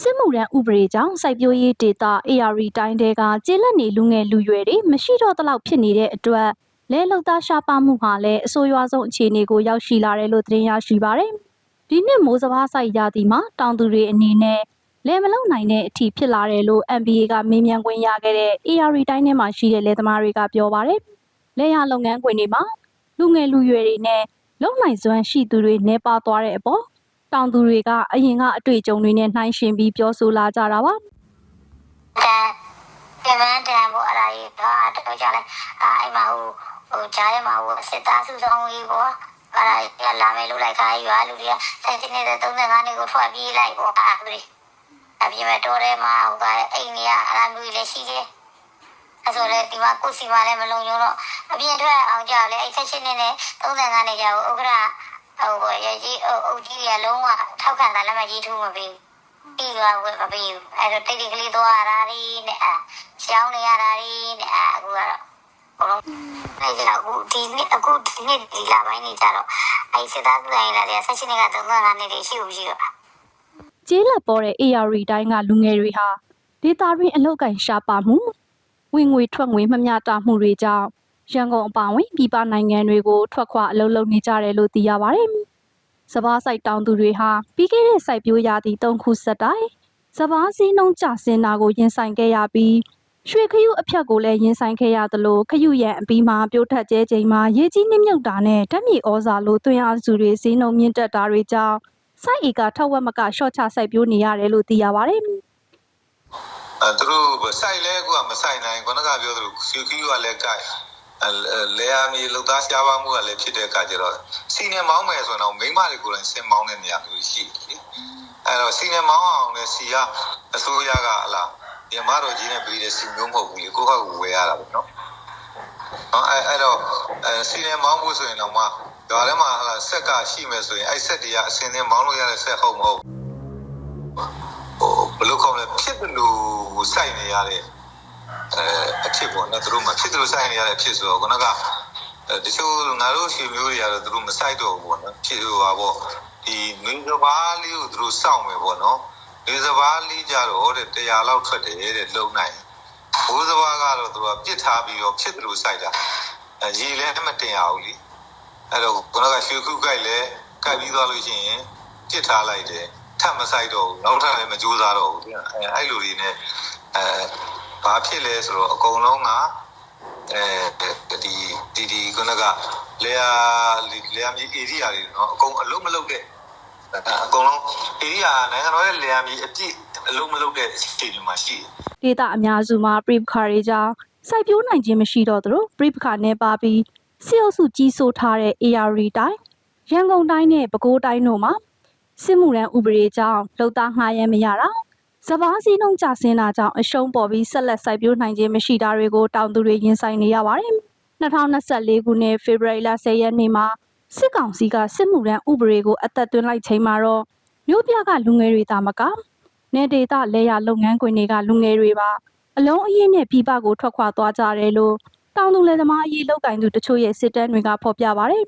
စစ်မှုရန်ဥပဒေကြောင့်စိုက်ပျိုးရေးဒေသ AR တိုင်းတဲကကျေးလက်နေလူငယ်လူရွယ်တွေမရှိတော့တလောက်ဖြစ်နေတဲ့အတွက်လဲလုံသားရှားပါမှုဟာလည်းအဆိုးရွားဆုံးအခြေအနေကိုရောက်ရှိလာတယ်လို့သတင်းရရှိပါရတယ်။ဒီနှစ်မိုးစဘာစိုက်ရာသီမှာတောင်သူတွေအနေနဲ့လဲမလုံနိုင်တဲ့အထိဖြစ်လာတယ်လို့ MBA ကမေးမြန်းခွင့်ရခဲ့တဲ့ AR တိုင်းထဲမှာရှိတဲ့လယ်သမားတွေကပြောပါတယ်။လဲရလုပ်ငန်းခွင်တွေမှာလူငယ်လူရွယ်တွေနဲ့လုံနိုင်စွမ်းရှိသူတွေနေပါသွားတဲ့အပေါ် တောင်သူတွေကအရင်ကအတွေ့အကြုံတွေနဲ့နှိုင်းယှဉ်ပြီးပြောဆိုလာကြတာပါတန်ပြန်မန်းတန်ပေါ့အဲ့ဒါကြီးတော့တော့ကြလဲအာအဲ့မှာဟိုဟိုကြားထဲမှာဟိုစစ်သားစုဆောင်ကြီးပေါ့အဲ့ဒါကြီးလာမယ်လို့လိုက်ခါရွာလူတွေကစိုက်နေတဲ့35နှစ်ကိုထွက်ပြေးလိုက်ပေါ့အာသူတွေအပြင်မှာတော်ထဲမှာဟိုကအိမ်ကြီးအလားမျိုးလည်းရှိတယ်အဲ့ဆိုလေဒီမှာကိုစီမလည်းမလုံညုံတော့အပြင်ထွက်အောင်ကြလဲအဲ့ဆက်ရှင်းနေနဲ့35နှစ်ကြာဟိုဥက္ကရာ ဟိုရကြီးအုပ်ကြီးရလုံးဝထောက်ခံတာလည်းမကြီးထူးမပေးဘူးပြီးသွားဝယ်မပေးဘူးအဲ့တော့တိတ်တိတ်ကလေးသွားရတာဒီနဲ့အာရှောင်းနေရတာဒီနဲ့အာအခုကတော့ဘလုံးအဲ့ဒါအခုဒီနေ့အခုဒီနေ့ဒီလာပိုင်းနေကြတော့အဲ့စစ်သားကူတိုင်းလာတယ်ဆက်ရှင်က35နှစ်တည်းရှိဦးရှိတော့။ကျေးလက်ပေါ်တဲ့ AR တိုင်းကလူငယ်တွေဟာဒေတာတွင်အလောက်ကန်ရှားပါမှုဝင်ငွေထွက်ငွေမမျှတမှုတွေကြောင့် ရန်ကုန်အပါအဝင်ပြည်ပနိုင်ငံတွေကိုထွက်ခွာအလုပ်လုပ်နေကြတယ်လို့သိရပါတယ်။စပားဆိုင်တောင်သူတွေဟာပြီးခဲ့တဲ့စိုက်ပျိုးရာသီ၃ခုဆက်တိုင်စပားစည်းနှုံးကျဆင်းတာကိုရင်ဆိုင်ခဲ့ရပြီးရွှေခရုအဖြတ်ကိုလည်းရင်ဆိုင်ခဲ့ရသလိုခရုရန်အပြီးမှာပြိုးထက်ကျဲချိန်မှာရေကြီးနှိမ့်မြုပ်တာနဲ့ဓာတ်မြေဩဇာလိုသွင်းအားစုတွေစည်းနှုံမြင့်တက်တာတွေကြောင့်စိုက်ဧကထောက်ဝက်မကရှော့ချစိုက်ပျိုးနေရတယ်လို့သိရပါတယ်အဲသူတို့စိုက်လဲအခုကမစိုက်နိုင်ခုနကပြောသလိုခီခီကလည်းကြိုက် အဲလဲရမီလောက်သားရှားပါမှုကလည်းဖြစ်တဲ့အခါကျတော့စီနေမောင်းမယ်ဆိုတော့မိမတွေကိုယ်တိုင်စင်မောင်းတဲ့နေရာမျိုးရှိတယ်လေအဲတော့စီနေမောင်းအောင်လည်းစီကအစိုးရကဟလာညမတော်ကြီးနဲ့ပြည်တဲ့စီမျိုးမဟုတ်ဘူးလေကိုယ့်ဘက်ကဝယ်ရတာပေါ့နော်နော်အဲအဲ့တော့အဲစီနေမောင်းဖို့ဆိုရင်တော့မှရွာထဲမှာဟလာဆက်ကရှိမယ်ဆိုရင်အဲ့ဆက်တွေကအစင်းစင်းမောင်းလို့ရတဲ့ဆက်ဟုတ်မဟုတ်ဟိုဘယ်လိုခေါ်မလဲဖြစ်တယ်လို့စိုက်နေရတဲ့ အဲအဖြစ်ပေါ့နော်သူတို့မှဖြစ်တယ်လို့စိုက်နေရတဲ့အဖြစ်ဆိုတော့ခုနကအဲတချို့ငါတို့ရှင်မျိုးတွေကတော့သူတို့မစိုက်တော့ဘူးပေါ့နော်ဖြစ်ဟိုပါပေါ့ဒီမင်းစဘာလေးကိုသူတို့စောင့်မယ်ပေါ့နော်မင်းစဘာလေးကြတော့တဲ့100လောက်ထွက်တယ်တဲ့လုံနိုင်ဘိုးစဘာကတော့သူကပြစ်ထားပြီးတော့ဖြစ်တယ်လို့စိုက်တာအဲရေလည်းမတင်ရဘူးလीအဲ့တော့ခုနကရွှေခုကိုက်လည်းကိုက်ပြီးသွားလို့ရှိရင်ပြစ်ထားလိုက်တယ်ထပ်မဆိုင်တော့ဘူးနောက်ထပ်လည်းမကြိုးစားတော့ဘူးအဲအဲ့လိုတွေနဲ့အဲ ဘာဖြစ်လဲဆိုတော့အကုန်လုံးကအဲဒီဒီဒီခုနကလေယာလေယာမြေ area တွေနော်အကုန်အလုံးမလုံးတဲ့အကုန်လုံး area နိုင်ငံတော်ရဲ့လေယာမြေအပြည့်အလုံးမလုံးတဲ့အခြေအနေမှာရှိတယ်ဒေတာအများစုမှာပရိပခါတွေကြောင့်စိုက်ပျိုးနိုင်ခြင်းမရှိတော့သလိုပရိပခါနဲ့ပါပြီးစီအုပ်စုကြီးစိုးထားတဲ့ AR တိုင်းရန်ကုန်တိုင်းနဲ့ပဲခူးတိုင်းတို့မှာစစ်မှုရန်ဥပဒေကြောင့်လုံသားငှားရမ်းမရတာ စပားစည်းနှုံးကျဆင်းတာကြောင့်အရှုံးပေါ်ပြီးဆက်လက်စိုက်ပျိုးနိုင်ခြင်းမရှိတာတွေကိုတောင်သူတွေရင်ဆိုင်နေရပါတယ်2024ခုနှစ်ဖေဖော်ဝါရီလ10ရက်နေ့မှာစစ်ကောင်စီကစစ်မှုရန်ဥပဒေကိုအသက်သွင်းလိုက်ချိန်မှာတော့မြို့ပြကလူငယ်တွေသာမကနေဒေတာလဲရလုပ်ငန်းခွင်တွေကလူငယ်တွေပါအလုံးအရင်နဲ့ပြည်ပကိုထွက်ခွာသွားကြတယ်လို့တောင်သူလယ်သမားအရေးလောက်ကင်သူတချို့ရဲ့စစ်တမ်းတွေကဖော်ပြပါတယ်